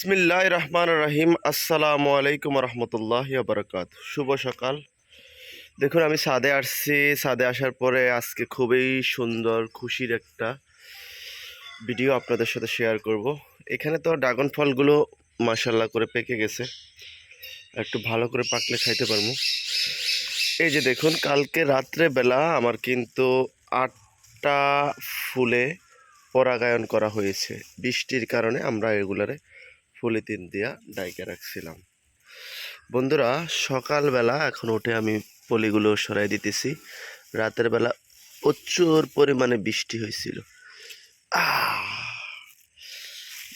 বিসমিল্লাহ রহমান রহিম, আসসালামু আলাইকুম রহমতুল্লাহ বারকাত। শুভ সকাল। দেখুন, আমি সাদে আসছি। সাদে আসার পরে আজকে খুবই সুন্দর, খুশির একটা ভিডিও আপনাদের সাথে শেয়ার করব। এখানে তো ড্রাগন ফলগুলো মাসাল্লাহ করে পেকে গেছে। একটু ভালো করে পাকলে খাইতে পারব। এই যে দেখুন, কালকে রাত্রে বেলা আমার কিন্তু আটটা ফুলে পরাগায়ন করা হয়েছে। বৃষ্টির কারণে আমরা এগুলারে পলিথিন দিয়া ডাইকে রাখছিলাম। বন্ধুরা, সকালবেলা এখন উঠে আমি পলিগুলো সরাই দিতেছি। রাতের বেলা প্রচুর পরিমাণে বৃষ্টি হয়েছিল।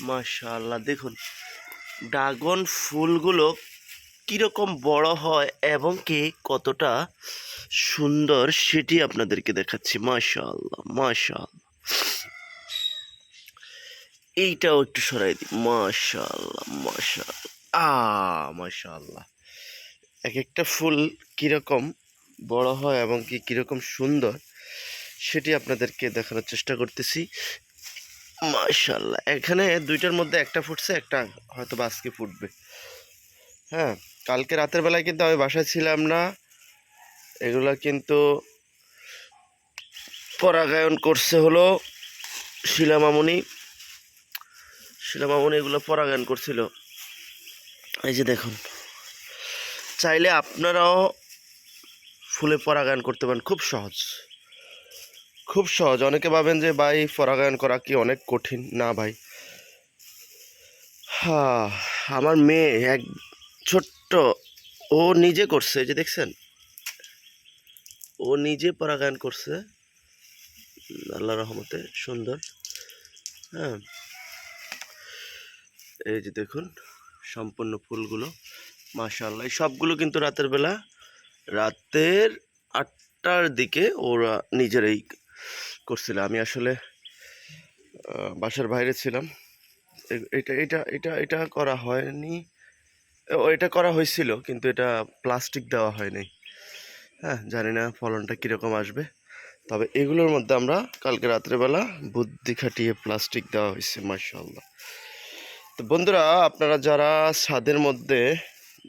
মাশাল্লাহ দেখুন, ড্রাগন ফুলগুলো কীরকম বড় হয় এবং কি কতটা সুন্দর সেটি আপনাদেরকে দেখাচ্ছি। মাশাল্লাহ মাশাল্লাহ এইটাও একটু সরাই দিই। মাশাল্লাহ মাশাল্লাহ আ মাশাল্লাহ এক একটা ফুল কীরকম বড় হয় এবং কি কীরকম সুন্দর, সেটি আপনাদেরকে দেখানোর চেষ্টা করতেছি। মাশাল্লাহ এখানে দুইটার মধ্যে একটা ফুটছে, একটা হয়তো বা আজকে ফুটবে। হ্যাঁ কালকে রাতের বেলায় কিন্তু আমি বাসায় ছিলাম না। এগুলো কিন্তু পরাগায়ন করছে হলো শিলা মামুনি শিলা মামুনি এগুলো পরাগায়ন করছিল। এই যে দেখুন, চাইলে আপনারাও ফুলে পরাগায়ন করতে পারেন, খুব সহজ। খুব সহজ। অনেকে ভাবেন যে, ভাই, পরাগায়ন করা কি অনেক কঠিন? না ভাই। হ্যাঁ আমার মেয়ে এক ছোট্ট, ও নিজে করছে যে দেখছেন? ও নিজে পরাগায়ন করছে। আল্লাহ রহমতে সুন্দর হ্যাঁ। এই যে দেখুন, সম্পূর্ণ ফুলগুলো মাশাল্লাহ এই সবগুলো কিন্তু রাতের বেলা, রাতের আটটার দিকে ওরা নিজেরাই করছিল। আমি আসলে বাসার বাইরে ছিলাম। এটা এটা এটা এটা করা হয়নি। এটা করা হয়েছিল, কিন্তু এটা প্লাস্টিক দেওয়া হয়নি। হ্যাঁ জানি না ফলনটা কীরকম আসবে। তবে এগুলোর মধ্যে আমরা কালকে রাত্রেবেলা বুদ্ধি খাটিয়ে প্লাস্টিক দেওয়া হয়েছে মার্শাল্লাহ তো বন্ধুরা, আপনারা যারা ছাদের মধ্যে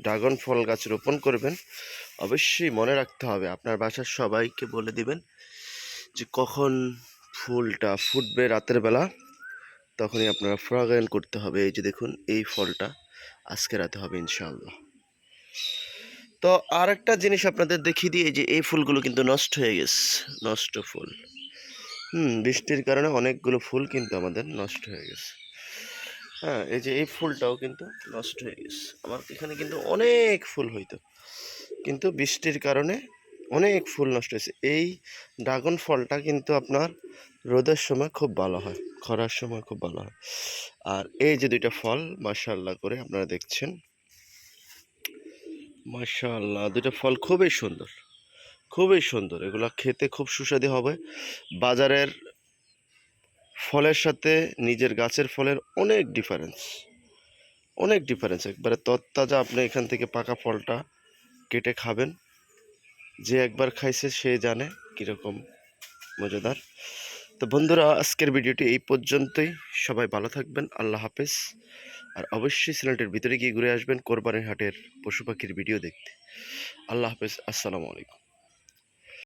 ড্রাগন ফল গাছ রোপণ করবেন, অবশ্যই মনে রাখতে হবে, আপনার বাসার সবাইকে বলে দিবেন যে কখন ফুলটা ফুটবে রাতের বেলা, তখনই আপনারা ফ্রাগায়ন করতে হবে। এই যে দেখুন, এই ফলটা আজকে রাতে হবে ইনশাআল্লাহ। তো আর একটা জিনিস আপনাদের দেখিয়ে দিই যে এই ফুলগুলো কিন্তু নষ্ট হয়ে গেছে, নষ্ট ফুল। হুম, বৃষ্টির কারণে অনেকগুলো ফুল কিন্তু আমাদের নষ্ট হয়ে গেছে। হ্যাঁ এই যে এই ফুলটাও কিন্তু নষ্ট হয়ে গেছে। আমার এখানে কিন্তু অনেক ফুল হইতো। কিন্তু বৃষ্টির কারণে অনেক ফুল নষ্ট হয়েছে। এই ড্রাগন ফলটা কিন্তু আপনার রোদের সময় খুব ভালো হয়, খরার সময় খুব ভালো হয়। আর এই যে দুইটা ফল মাশাল্লাহ করে আপনারা দেখছেন। মাশাল্লাহ দুইটা ফল খুবই সুন্দর। খুবই সুন্দর। এগুলো খেতে খুব সুস্বাদু হবে। বাজারের ফলের সাথে নিজের গাছের ফলের অনেক ডিফারেন্স অনেক ডিফারেন্স একবারে তত্তাজা আপনি এখান থেকে পাকা ফলটা কেটে খাবেন। যে একবার খাইছে সে জানে কীরকম মজাদার। তো বন্ধুরা, আজকের ভিডিওটি এই পর্যন্তই। সবাই ভালো থাকবেন, আল্লাহ হাফেজ। আর অবশ্যই সিলেটের ভিতরে গিয়ে ঘুরে আসবেন কোরবানির হাটের পশু পাখির ভিডিও দেখতে। আল্লাহ হাফেজ, আসসালামু আলাইকুম।